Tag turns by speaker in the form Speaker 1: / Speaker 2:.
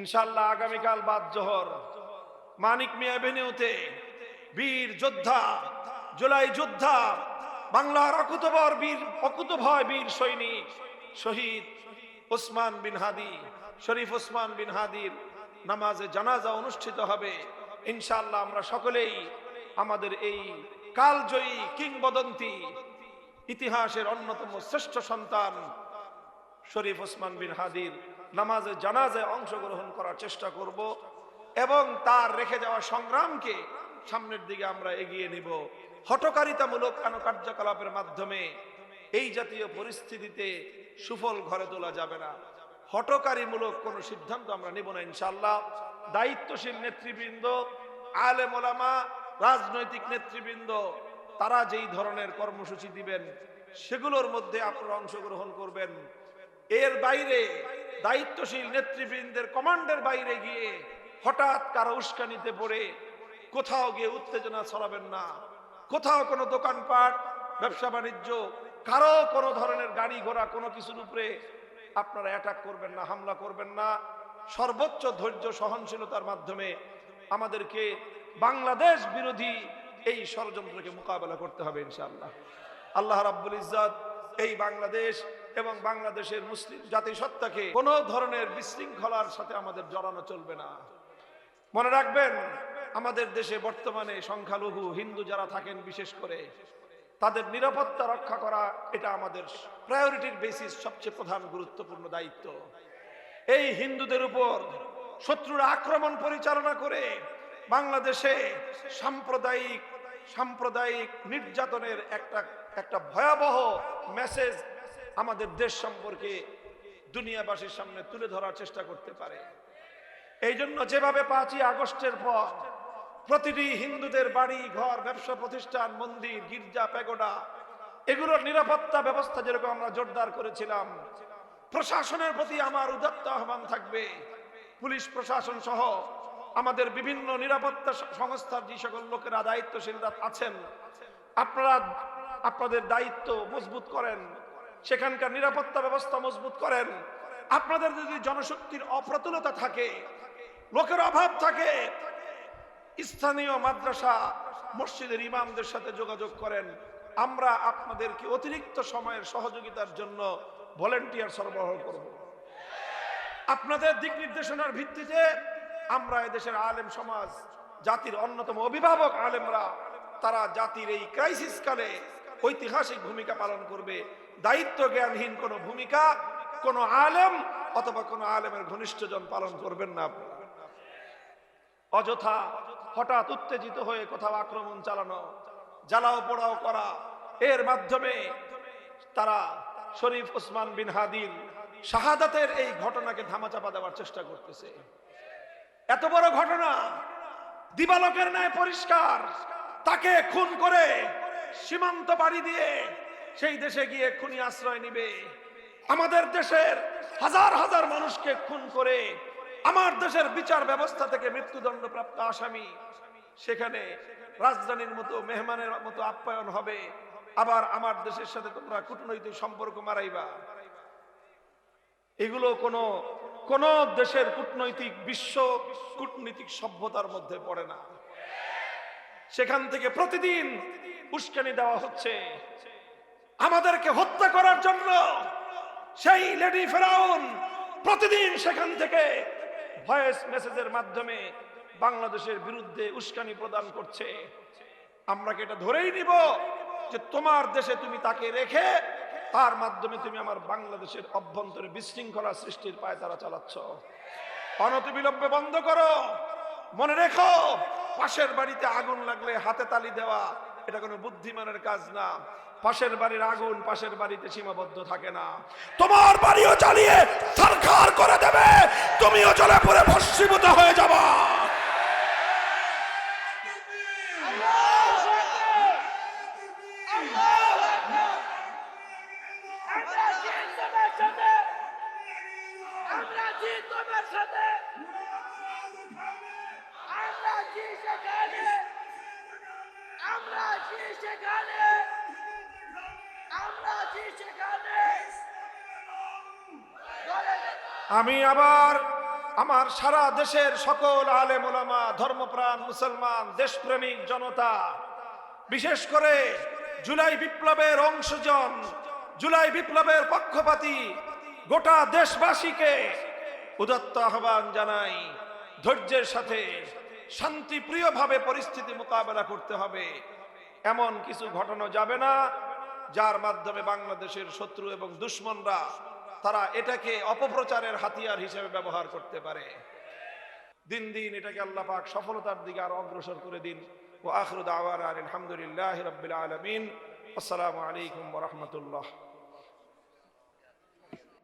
Speaker 1: ইনশাল্লাহ আগামীকাল বাদ জোহর, মানিক মিয়া এভিনিউতে, বীর যোদ্ধা, জুলাই যোদ্ধা, বাংলার অকুতবর বীর, অকুতভয় বীর সৈনিক, শহীদ ওসমান বিন হাদি, শরীফ ওসমান বিন হাদির নামাজে জানাজা অনুষ্ঠিত হবে। ইনশাল্লাহ আমরা সকলেই আমাদের এই কালজয়ী কিংবদন্তি, ইতিহাসের অন্যতম শ্রেষ্ঠ সন্তান শরীফ ওসমান বিন হাদির নামাজে, জানাজে অংশগ্রহণ করার চেষ্টা করব এবং তার রেখে যাওয়া সংগ্রামকে সামনের দিকে আমরা এগিয়ে নিব। হটকারিতামূলক কোনো কার্যকলাপের মাধ্যমে এই জাতীয় পরিস্থিতিতে সুফল ঘরে তোলা যাবে না? হটকারীমূলক কোন সিদ্ধান্ত আমরা নিব না ইনশাল্লাহ দায়িত্বশীল নেতৃবৃন্দ আলে ওলামা, রাজনৈতিক নেতৃবৃন্দ, তারা যেই ধরনের কর্মসূচি দিবেন, সেগুলোর মধ্যে আপনারা অংশগ্রহণ করবেন। এর বাইরে দায়িত্বশীল নেতৃবৃন্দের কমান্ডের বাইরে গিয়ে হঠাৎ কারও উস্কানিতে পড়ে কোথাও গিয়ে উত্তেজনা ছড়াবেন না। কোথাও কোনো দোকানপাট, ব্যবসা বাণিজ্য, কারও কোনো ধরনের গাড়ি ঘোড়া কোনো কিছুর উপরে আপনারা অ্যাটাক করবেন না, হামলা করবেন না। সর্বোচ্চ ধৈর্য, সহনশীলতার মাধ্যমে আমাদেরকে বাংলাদেশ বিরোধী এই ষড়যন্ত্রকে মোকাবেলা করতে হবে ইনশাআল্লাহ। আল্লাহ রাব্বুল ইজ্জত এই বাংলাদেশ এবং বাংলাদেশের মুসলিম জাতিসত্তাকে কোনো ধরনের বিশৃঙ্খলার সাথে আমাদের জড়ানো চলবে না। মনে রাখবেন, আমাদের দেশে বর্তমানে সংখ্যালঘু হিন্দু যারা থাকেন বিশেষ করে, তাদের নিরাপত্তা রক্ষা করা এটা আমাদের প্রায়োরিটির বেসিস সবচেয়ে প্রধান গুরুত্বপূর্ণ দায়িত্ব। এই হিন্দুদের উপর শত্রুর আক্রমণ পরিচালনা করে বাংলাদেশে সাম্প্রদায়িক সাম্প্রদায়িক নির্যাতনের একটা একটা ভয়াবহ মেসেজ আমাদের দেশ সম্পর্কে দুনিয়াবাসীর সামনে তুলে ধরার চেষ্টা করতে পারে। এই জন্য যেভাবে পাঁচই আগস্টের পর প্রতিটি হিন্দুদের বাড়ি, ঘর, ব্যবসা প্রতিষ্ঠান, মন্দির, গির্জা, প্যাগোডা, এগুলোর নিরাপত্তা ব্যবস্থা যেরকম আমরা জোরদার করেছিলাম, প্রশাসনের প্রতি আমার উদাত্ত আহ্বান থাকবে। পুলিশ প্রশাসন সহ আমাদের বিভিন্ন নিরাপত্তা সংস্থার যে সকল লোকেরা দায়িত্বশীলরা আছেন, আপনারা আপনাদের দায়িত্ব মজবুত করেন। সেখানকার নিরাপত্তা ব্যবস্থা মজবুত করেন। আপনাদের যদি জনশক্তির অপ্রতুলতা থাকে, লোকের অভাব থাকে, স্থানীয় মাদ্রাসা মসজিদের ইমামদের সাথে যোগাযোগ করেন। আমরা আপনাদেরকে অতিরিক্ত সময়ের সহযোগিতার জন্য ভলেন্টিয়ার সরবরাহ করব। আপনাদের দিক নির্দেশনার ভিত্তিতে আমরা এদেশের আলেম সমাজ, জাতির অন্যতম অভিভাবক আলেমরা, তারা জাতির এই ক্রাইসিস কালে ঐতিহাসিক ভূমিকা পালন করবে। দায়িত্ব জ্ঞানহীন কোনো ভূমিকা, কোনো আলেম অথবা কোনো আলেমের ঘনিষ্ঠজন পালন করবেন না অযথা হঠাৎ উত্তেজিত হয়ে কোথাও আক্রমণ চালানো, জ্বালাও পোড়াও করা, এর মাধ্যমে তারা শরীফ ওসমান বিন হাদির শাহাদাতের এই ঘটনাকে ধামাচাপা দেওয়ার চেষ্টা করতেছে। এত বড় ঘটনা, দিবালকের ন্যায় পরিষ্কার, তাকে খুন করে সীমান্ত বাড়ি দিয়ে সেই দেশে গিয়ে খুনি আশ্রয় নিবে। আমাদের দেশের হাজার হাজার মানুষকে খুন করে আমার দেশের বিচার ব্যবস্থা থেকে মৃত্যুদণ্ড প্রাপ্ত আসামি। সেখানে রাজধানীর মতো, মেহমানের মতো আপ্যায়ন হবে। আবার আমার দেশের সাথে তোমরা কূটনৈতিক সম্পর্ক মারাইবা এগুলো কোনো, কোন দেশের কূটনৈতিক বিশ্ব, কূটনৈতিক সভ্যতার মধ্যে পড়ে না। সেখান থেকে প্রতিদিন উস্কানি দেওয়া হচ্ছে। আমাদেরকে হত্যা করার জন্য সেই লেডি ফেরাউন প্রতিদিন সেখান থেকে ভয়েস মেসেজের মাধ্যমে বাংলাদেশের বিরুদ্ধে উস্কানি প্রদান করছে। আমরা কি এটা ধরেই নিব যে তোমার দেশে তুমি তাকে রেখে তার মাধ্যমে তুমি আমার বাংলাদেশের অভ্যন্তরে বিশৃঙ্খলা সৃষ্টির পায় তারা চালাচ্ছ? অনতিবিলম্বে বন্ধ করো। মনে রেখো, পাশের বাড়িতে আগুন লাগলে হাতে তালি দেওয়া, এটা কোনো বুদ্ধিমানের কাজ না। পাশের বাড়ির আগুন, পাশের বাড়িতে সীমাবদ্ধ থাকে না। তোমার বাড়িও জ্বালিয়ে সরকার করে দেবে। তুমিও জ্বলে পড়ে ভস্মীভূত হয়ে যাবা।
Speaker 2: আমরা আছি সেখানে
Speaker 1: আমি আবার আমার সারা দেশের সকল আলে মোলামা ধর্মপ্রাণ, মুসলমান, দেশপ্রেমিক জনতা, বিশেষ করে জুলাই বিপ্লবের অংশজন, জুলাই বিপ্লবের পক্ষপাতী গোটা দেশবাসীকে উদত্ত আহ্বান জানাই, ধৈর্যের সাথে শান্তিপ্রিয়ভাবে পরিস্থিতি মোকাবেলা করতে হবে। এমন কিছু ঘটানো যাবে না। যার মাধ্যমে বাংলাদেশের শত্রু এবং দুশ্মনরা তারা এটাকে অপপ্রচারের হাতিয়ার হিসেবে ব্যবহার করতে পারে। দিন দিন এটাকে আল্লাহ পাক সফলতার দিকে আর অগ্রসর করে দিন। ও আখরুদ আওয়ার আলহামদুলিল্লাহ রবিল আলমিন। আসসালামু আলাইকুম রহমতুল্লাহ।